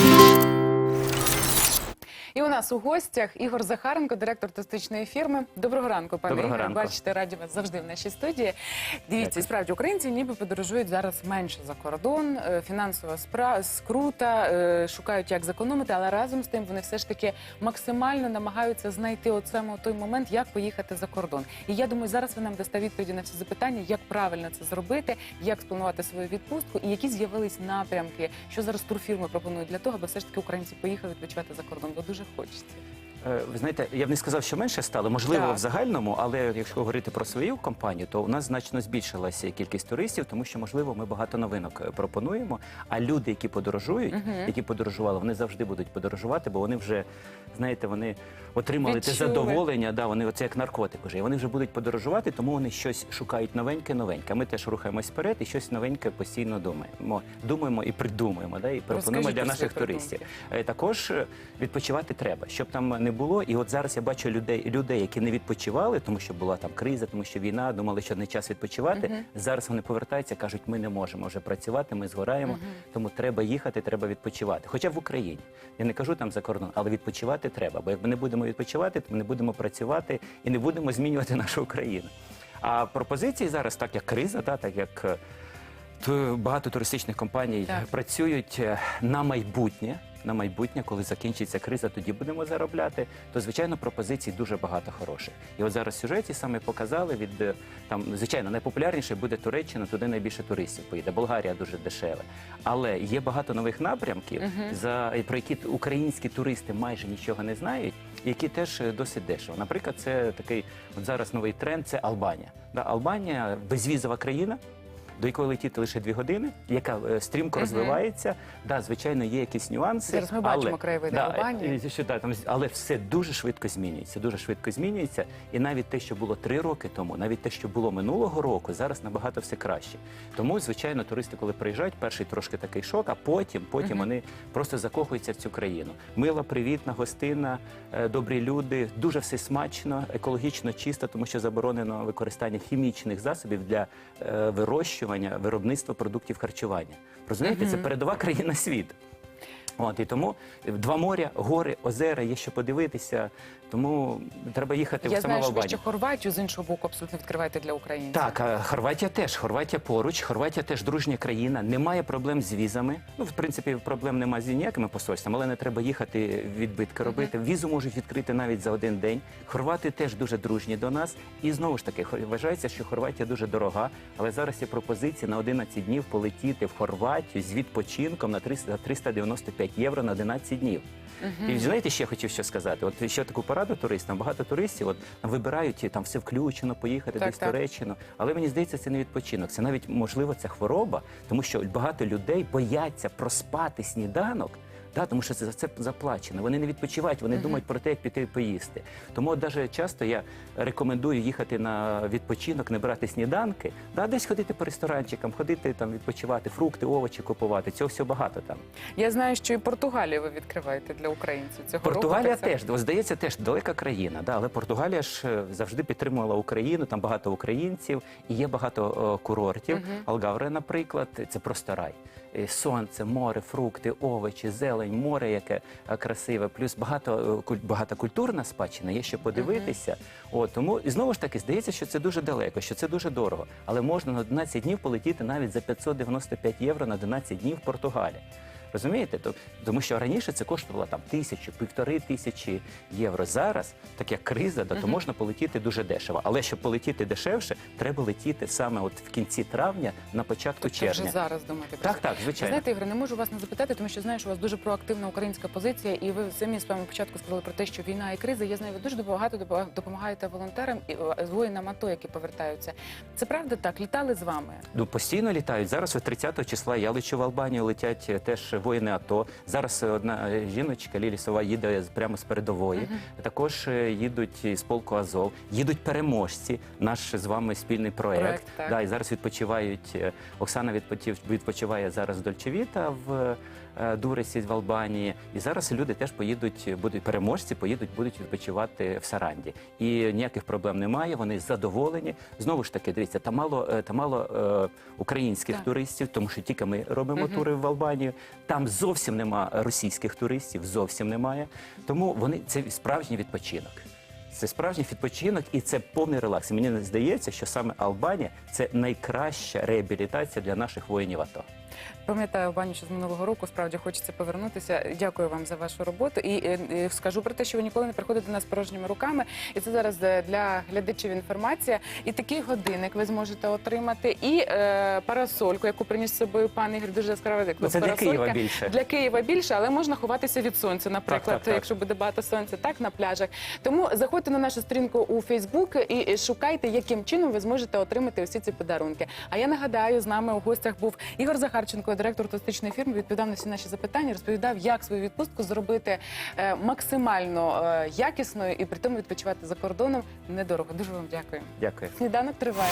Thank you. І у нас у гостях Ігор Захаренко, директор туристичної фірми. Доброго ранку, пане Доброго Ігоре. ранку. Бачите, раді вас завжди в нашій студії. Дивіться, Дякую. справді українці ніби подорожують зараз менше за кордон, е, фінансова спра... скрута, е, шукають як зекономити, але разом з тим вони все ж таки максимально намагаються знайти от саме той момент, як поїхати за кордон. І я думаю, зараз ви нам дасте відповіді на всі запитання, як правильно це зробити, як спланувати свою відпустку і які з'явились напрямки, що зараз турфірми пропонують для того, аби все ж таки українці поїхали відпочивати за кордон, бо дуже хочеться. Е, Ви знаєте, я б не сказав, що менше стало, можливо, Так. в загальному, але якщо говорити про свою компанію, то у нас значно збільшилася кількість туристів, тому що, можливо, ми багато новинок е, пропонуємо. А люди, які подорожують, які подорожували, вони завжди будуть подорожувати, бо вони вже, знаєте, вони отримали те Відчули. задоволення. Да, вони оце як наркотик уже. І вони вже будуть подорожувати, тому вони щось шукають новеньке, новеньке. А Ми теж рухаємось вперед і щось новеньке постійно думаємо. Думаємо і придумуємо, да, і пропонуємо Розкажіть для наших свої туристів. Е, Також е, відпочивати треба, щоб там не було. І от зараз я бачу людей, людей, які не відпочивали, тому що була там криза, тому що війна, думали, що не час відпочивати. Мгм. Зараз вони повертаються, кажуть, ми не можемо вже працювати, ми згораємо, тому треба їхати, треба відпочивати. Хоча в Україні. Я не кажу там за кордон, але відпочивати треба. Бо як ми не будемо відпочивати, то ми не будемо працювати і не будемо змінювати нашу Україну. А пропозиції зараз, так як криза, та, так як. е, багато туристичних компаній Так. працюють е, на майбутнє. На майбутнє, коли закінчиться криза, тоді будемо заробляти. То звичайно пропозицій дуже багато хороших. І от зараз в сюжеті саме показали від е, там, звичайно, найпопулярніше буде Туреччина, туди найбільше туристів поїде. Болгарія дуже дешева. Але є багато нових напрямків, Мгм. за про які українські туристи майже нічого не знають, які теж е, досить дешево. Наприклад, це такий от зараз новий тренд це Албанія. Да, Албанія безвізова країна до якої летіти лише дві години, яка е, стрімко розвивається. Да, звичайно, є якісь нюанси. Зараз ми бачимо краєвиди Албанії. е, Що, да, там, але все дуже швидко змінюється. Дуже швидко змінюється. І навіть те, що було три роки тому, навіть те, що було минулого року, зараз набагато все краще. Тому, звичайно, туристи, коли приїжджають, перший трошки такий шок, а потім, потім вони просто закохуються в цю країну. Мила, привітна, гостинна, е, добрі люди, дуже все смачно, екологічно чисто, тому що заборонено використання хімічних засобів для е, вирощування, виробництва продуктів харчування. Розумієте, це передова країна світу. От і тому два моря, гори, озера, є що подивитися. Тому треба їхати Я в саме знаю, що ви Албанію. ще Хорватію з іншого боку абсолютно відкриваєте для українців. Так, а Хорватія теж. Хорватія поруч. Хорватія теж дружня країна. Немає проблем з візами. Ну, в принципі, проблем немає з ніякими посольствами, але не треба їхати відбитки робити. Візу можуть відкрити навіть за один день. Хорвати теж дуже дружні до нас. І знову ж таки, хор- вважається, що Хорватія дуже дорога. Але зараз є пропозиції на 11 днів полетіти в Хорватію з відпочинком на 300 395 євро на 11 днів. І знаєте, ще хотів що сказати. От ще таку пораду туристам. Багато туристів от вибирають там все включено, поїхати Так, десь в так. Туреччину. Але мені здається, це не відпочинок. Це навіть можливо це хвороба, тому що багато людей бояться проспати сніданок. Да, тому що це за це заплачено. Вони не відпочивають, вони думають про те, як піти поїсти. Тому навіть часто я рекомендую їхати на відпочинок, не брати сніданки, да, десь ходити по ресторанчикам, ходити там відпочивати, фрукти, овочі купувати. Цього всього багато там. Я знаю, що і Португалію ви відкриваєте для українців цього Португалія року. теж здається, теж далека країна, да, але Португалія ж е, завжди підтримувала Україну. Там багато українців і є багато е, курортів. Мгм. Алгавре, наприклад, це просто рай. Е, Сонце, море, фрукти, овочі, зелень, море, яке е, красиве, плюс багато е, куль- багата культурна спадщина, є що подивитися. От тому і знову ж таки здається, що це дуже далеко, що це дуже дорого. Але можна на 11 днів полетіти навіть за 595 євро на 11 днів в Португалії. Розумієте? То- Тому що раніше це коштувало там тисячу, півтори тисячі євро. Зараз, так як криза, да, то можна полетіти дуже дешево. Але щоб полетіти дешевше, треба летіти саме от в кінці травня, на початку Тобто червня. вже зараз думати про Так, так, Ви звичайно. знаєте, Ігор, не можу вас не запитати, тому що знаю, що у вас дуже проактивна українська позиція, і ви самі з вами початку сказали про те, що війна і криза. Я знаю, ви дуже багато допомагаєте волонтерам і воїнам АТО, які повертаються. Це правда так? Літали з вами? Ну, постійно літають. Зараз ось 30 числа я лечу в Албанію, летять е, теж воїни АТО. Зараз е, одна е, жіночка Лілі Сова їде прямо з передової. Також е, їдуть із полку Азов, їдуть переможці. Наш з вами спільний проект. Проект, так. Да, і зараз відпочивають. Оксана відпочив, відпочиває зараз в Дольчевіта в Дуресі в Албанії. І зараз люди теж поїдуть, будуть переможці, поїдуть, будуть відпочивати в Саранді. І ніяких проблем немає. Вони задоволені. Знову ж таки, дивіться, там мало там мало е, українських Так. туристів, тому що тільки ми робимо Мгм. тури в Албанію. Там зовсім нема російських туристів, зовсім немає. Тому вони це справжній відпочинок. Це справжній відпочинок і це повний релакс. І мені здається, що саме Албанія це найкраща реабілітація для наших воїнів АТО. Пам'ятаю, Ваню, що з минулого року справді хочеться повернутися. Дякую вам за вашу роботу. І е, е, скажу про те, що ви ніколи не приходите до нас порожніми руками. І це зараз е, для глядачів інформація. І такий годинник ви зможете отримати, і е, парасольку, яку приніс з собою пан Ігор, дуже яскрава як Ну, це для. Києва більше. Для Києва більше, але можна ховатися від сонця, наприклад, Так, так, так. якщо буде багато сонця, так на пляжах. Тому заходьте на нашу сторінку у Фейсбук і шукайте, яким чином ви зможете отримати усі ці подарунки. А я нагадаю, з нами у гостях був Ігор Захарченко, директор туристичної фірми. Відповідав на всі наші запитання, розповідав, як свою відпустку зробити е, максимально е, якісною і при тому відпочивати за кордоном недорого. Дуже вам дякую. Дякую. Сніданок триває.